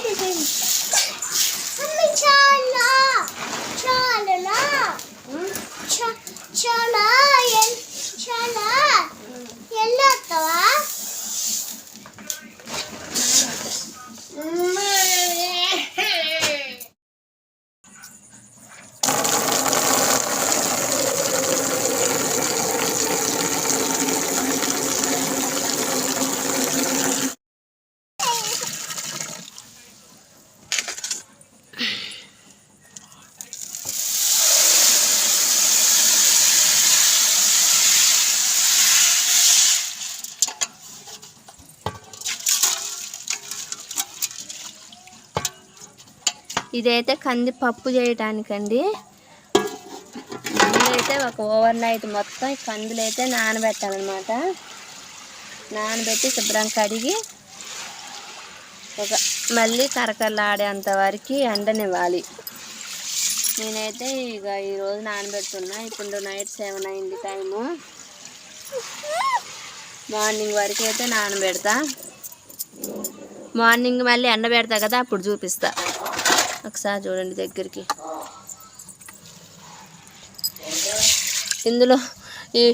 可以可以 ఇదైతే కంది పప్పు చేయటానికండి. ముందైతే ఒక ఓవర్ నైట్ మొత్తం ఈ కందులు అయితే నానబెట్టాలన్నమాట. నానబెట్టి శుభ్రం కడిగి ఒక మళ్ళీ కరకరలాడేంత వరకు ఎండనివ్వాలి. నేనైతే ఇక ఈరోజు నానబెడుతున్నా. ఇప్పుడు నైట్ సెవెన్ అయింది టైము. మార్నింగ్ వరకు అయితే నానబెడతా. మార్నింగ్ మళ్ళీ ఎండబెడతా కదా అప్పుడు చూపిస్తా. ఒకసారి చూడండి దగ్గరికి. ఇందులో ఈ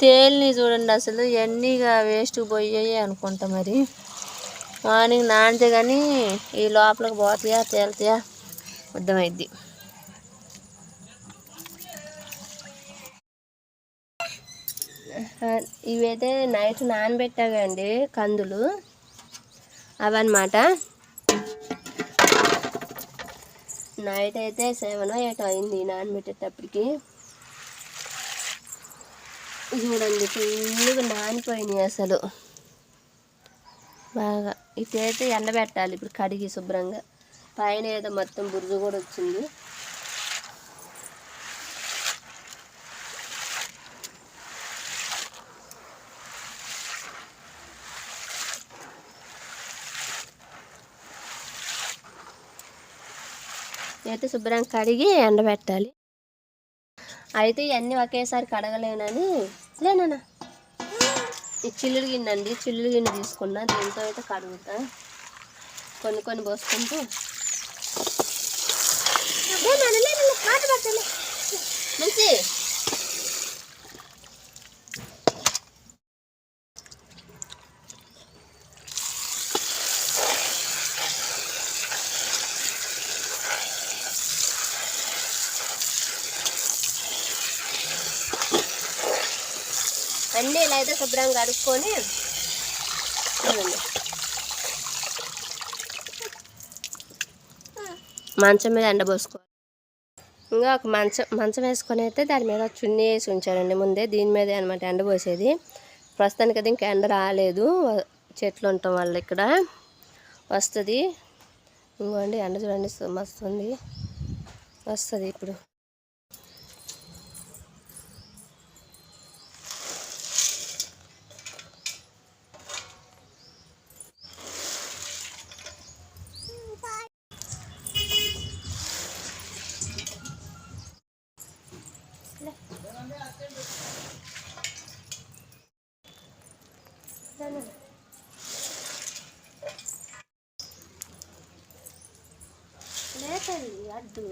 తేలిని చూడండి అసలు ఎన్నిగా వేస్ట్ పోయాయి అనుకుంటా మరి. మార్నింగ్ నానితే కానీ ఈ లోపలికి పోతాయా తేలుతాయా? అర్థమైద్ది. ఇవైతే నైట్ నానబెట్టాగండి కందులు. అవన్నమాట. నైట్ అయితే సెవెన్ ఎయిట్ అయింది నానబెట్టేటప్పటికి చూడండి ఫుల్గా నానిపోయినాయి అసలు. బాగా. ఇటైతే ఎండబెట్టాలి ఇప్పుడు కడిగి శుభ్రంగా. పైన ఏదో మొత్తం బురుజు కూడా వచ్చింది. అయితే శుభ్రంగా కడిగి ఎండబెట్టాలి. అయితే ఇవన్నీ ఒకేసారి కడగలేనని లేనా ఈ చిల్లుడు గిన్నె అండి చిల్లుడు గిన్నె తీసుకున్నా దీంతో అయితే కడుగుతా. కొన్ని కొన్ని పోసుకుంటూ. మంచి. అన్నీ ఇలా అయితే శుభ్రంగా కడుక్కొని చూడండి మంచం మీద ఎండబోసుకోవాలి ఇంకా ఒక మంచం మంచం వేసుకొని అయితే దాని మీద చున్నీ వేసి ఉంచారండి ముందే. దీని మీద అనమాట ఎండబోసేది ప్రస్తుతానికి అది ఇంకా ఎండ రాలేదు. చెట్లు ఉండటం వల్ల ఇక్కడ వస్తుంది. ఇంకోండి ఎండ చూడండి మస్తుంది వస్తుంది ఇప్పుడు. లేదండి అడ్డు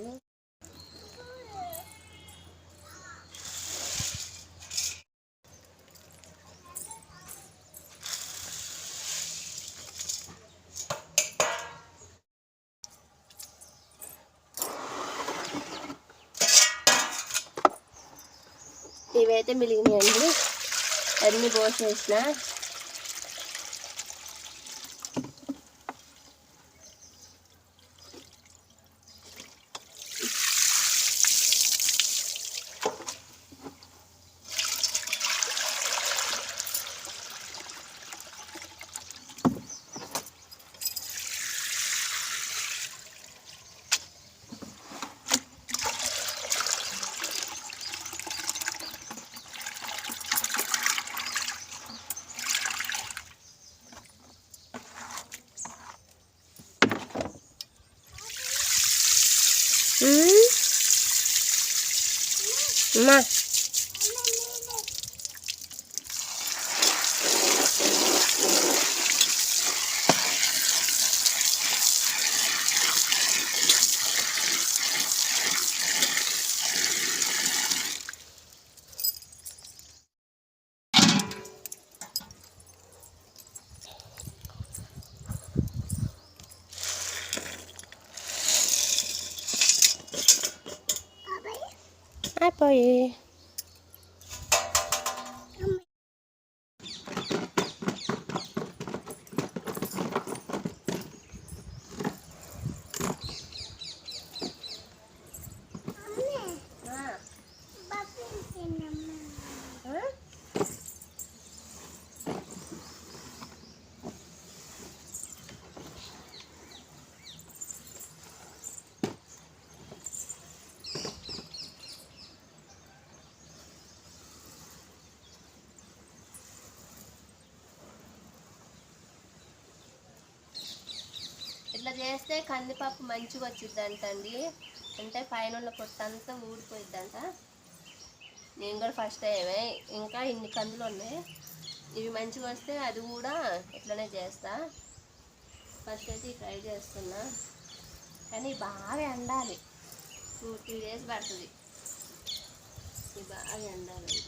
ఇవైతే మిలిగినాయండి అన్నీ పోసేసిన. 可以 ఇట్లా చేస్తే కందిపప్పు మంచిగా వచ్చిద్దంట అండి అంటే పైన ఉన్న పొట్టంతా ఊడిపోయిద్దంట. నేను కూడా ఫస్ట్ టైమే ఇంకా ఇన్ని కందులు ఉన్నాయి. ఇవి మంచిగా వస్తే అది కూడా ఇట్లనే చేస్తా. ఫస్ట్ అయితే ట్రై చేస్తున్నా. కానీ బాగా ఎండాలి. టూ త్రీ డేస్ పడుతుంది. ఇది బాగా ఎండాలి.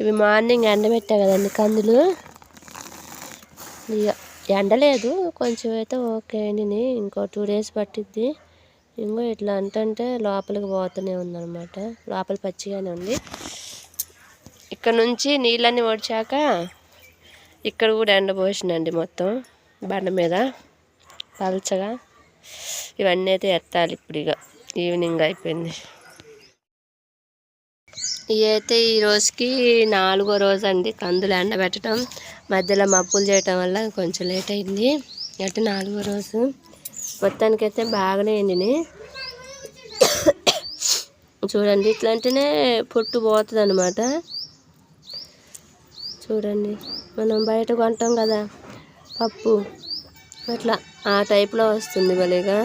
ఇవి మార్నింగ్ ఎండబెట్టా కదండి కందులు ఇక ఎండలేదు కొంచెం అయితే ఓకే అండి ఇంకో టూ డేస్ పట్టిద్ది. ఇంకో ఇట్లా అంటే లోపలికి పోతూనే ఉందన్నమాట. లోపల పచ్చిగానే ఉంది. ఇక్కడ నుంచి నీళ్ళన్నీ ఒడిచాక ఇక్కడ కూడా ఎండ పోసిందండి మొత్తం బండ మీద. పలచగా. ఇవన్నీ అయితే ఎత్తాలి ఇప్పుడు ఇక ఈవినింగ్ అయిపోయింది. ఇవైతే ఈ రోజుకి నాలుగో రోజు అండి కందులు ఎండబెట్టడం మధ్యలో మప్పులు చేయటం వల్ల కొంచెం లేట్ అయింది. అంటే నాలుగో రోజు. మొత్తానికైతే బాగానే ఎండినాయి. చూడండి ఇట్లాంటినే పొట్టు పోతుంది అనమాట చూడండి మనం బయట కొంటాం కదా పప్పు. అట్లా ఆ టైప్లో వస్తుంది భలేగా.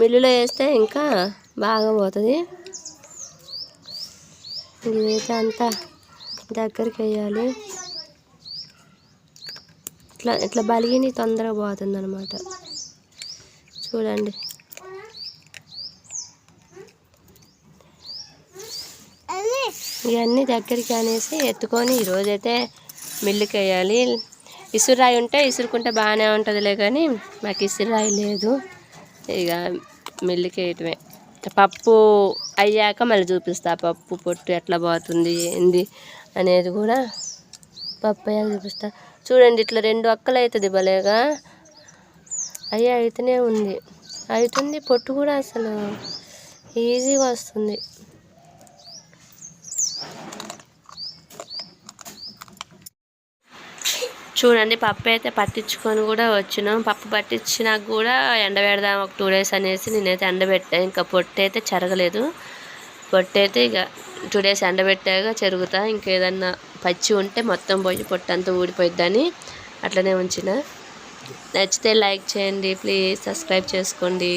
మిల్లులో వేస్తే ఇంకా బాగా పోతుంది. ఇదైతే అంతా దగ్గరికి వేయాలి. ఇట్లా ఇట్లా బలిగిని తొందరగా పోతుంది అనమాట చూడండి. ఇవన్నీ దగ్గరికి అనేసి ఎత్తుకొని ఈరోజైతే మిల్లుకి వేయాలి. ఇసురాయి ఉంటే ఇసురుకుంటే బాగానే ఉంటుందిలే కానీ మాకు ఇసురాయి లేదు. ఇక మిల్లుకి వేయటమే పప్పు అయ్యాక మళ్ళీ చూపిస్తా పప్పు పొట్టు ఎట్లా పోతుంది ఏంది అనేది కూడా పప్పు అయ్యాక చూపిస్తా. చూడండి ఇట్లా రెండు అక్కలు అవుతుంది భలేగా. అయ్యా అయితేనే ఉంది. అవుతుంది పొట్టు కూడా అసలు ఈజీగా వస్తుంది. చూడండి పప్పు అయితే పట్టించుకొని కూడా వచ్చినాం పప్పు పట్టించినాక కూడా ఎండబెడదాం ఒక టూ డేస్ అనేసి నేనైతే ఎండబెట్టాను ఇంకా పొట్టు అయితే చెరగలేదు. పొట్టు అయితే ఇక టూ డేస్ ఎండబెట్టాక చెరుగుతా. ఇంకేదన్నా పచ్చి ఉంటే మొత్తం పోయి పొట్టు అంతా ఊడిపోయిద్దని అట్లనే ఉంచిన. నచ్చితే లైక్ చేయండి ప్లీజ్ సబ్స్క్రైబ్ చేసుకోండి.